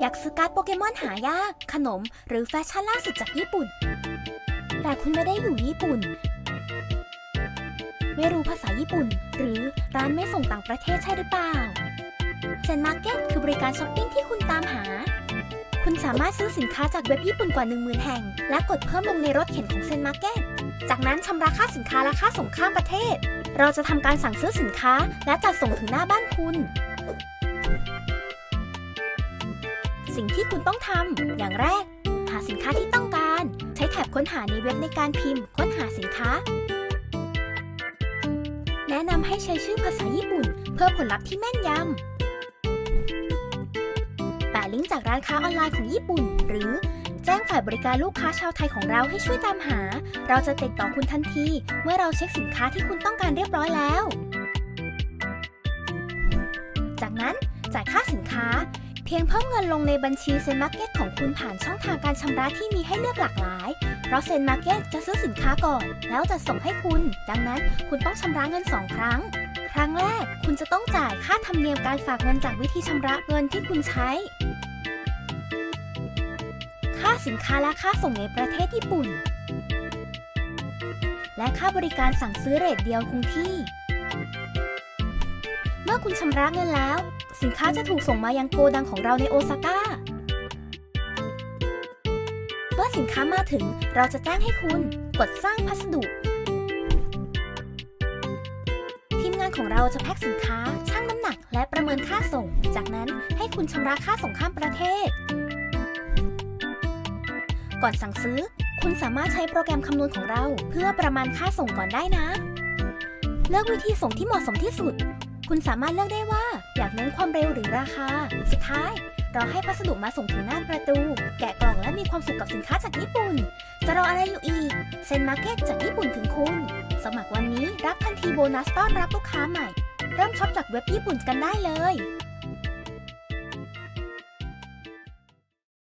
อยากซื้อการ์ดโปเกมอนหายาก ขนม หรือแฟชั่นล่าสุดจากญี่ปุ่น แต่คุณไม่ได้อยู่ญี่ปุ่น ไม่รู้ภาษาญี่ปุ่น หรือร้านไม่ส่งต่างประเทศใช่หรือเปล่าเซนมาร์เก็ตคือบริการช้อปปิ้งที่คุณตามหา คุณสามารถซื้อสินค้าจากเว็บญี่ปุ่นกว่า 10,000 แห่ง และกดเพิ่มลงในรถเข็นของเซนมาร์เก็ต จากนั้นชำระค่าสินค้าและค่าส่งข้ามประเทศ เราจะทำการสั่งซื้อสินค้าและจัดส่งถึงหน้าบ้านคุณ สิ่งที่คุณต้องทำ อย่างแรก หาสินค้าที่ต้องการ ใช้แท็บค้นหาในเว็บในการพิมพ์ ค้นหาสินค้า แนะนำให้ใช้ชื่อภาษาญี่ปุ่น เพื่อผลลัพธ์ที่แม่นยำแปะลิงก์จากร้านค้าออนไลน์ของญี่ปุ่น หรือแจ้งฝ่ายบริการลูกค้าชาวไทยของเราให้ช่วยตามหา เราจะติดต่อคุณทันที เมื่อเราเช็คสินค้าที่คุณต้องการเรียบร้อยแล้ว จากนั้นจ่ายค่าสินค้า เพียงเพิ่มเงินลงในบัญชีเซนมาร์เก็ตของคุณผ่านช่องทางการชำระที่มีให้เลือกหลากหลาย เพราะเซนมาร์เก็ตจะซื้อสินค้าก่อน แล้วจะส่งให้คุณ ดังนั้นคุณต้องชำระเงิน 2 ครั้ง ครั้งแรกคุณจะต้องจ่ายค่าธรรมเนียมการฝากเงินจากวิธีชำระเงินที่คุณใช้ ค่าสินค้าและค่าส่งในประเทศญี่ปุ่น และค่าบริการสั่งซื้อเรทเดียวคงที่ เมื่อคุณชำระเงินแล้ว สินค้าจะถูกส่งมายังโกดังของเราในโอซาก้า เมื่อสินค้ามาถึงเราจะแจ้งให้คุณกดสร้างพัสดุ ทีมงานของเราจะแพ็คสินค้าชั่งน้ำหนักและประเมินค่าส่ง จากนั้นให้คุณชำระค่าส่งข้ามประเทศ ก่อนสั่งซื้อ คุณสามารถใช้โปรแกรมคำนวณของเรา เพื่อประมาณค่าส่งก่อนได้นะ เลือกวิธีส่งที่เหมาะสมที่สุด คุณสามารถเลือกได้ว่าอยากเน้นความเร็วหรือราคา สุดท้ายเราให้พัสดุมาส่งถึงหน้าประตู แกะกล่องและมีความสุขกับสินค้าจากญี่ปุ่น จะรออะไรอยู่อีก เซ็นมาร์เก็ตจากญี่ปุ่นถึงคุณ สมัครวันนี้รับทันทีโบนัสต้อนรับลูกค้าใหม่ เริ่มช็อปจากเว็บญี่ปุ่นกันได้เลย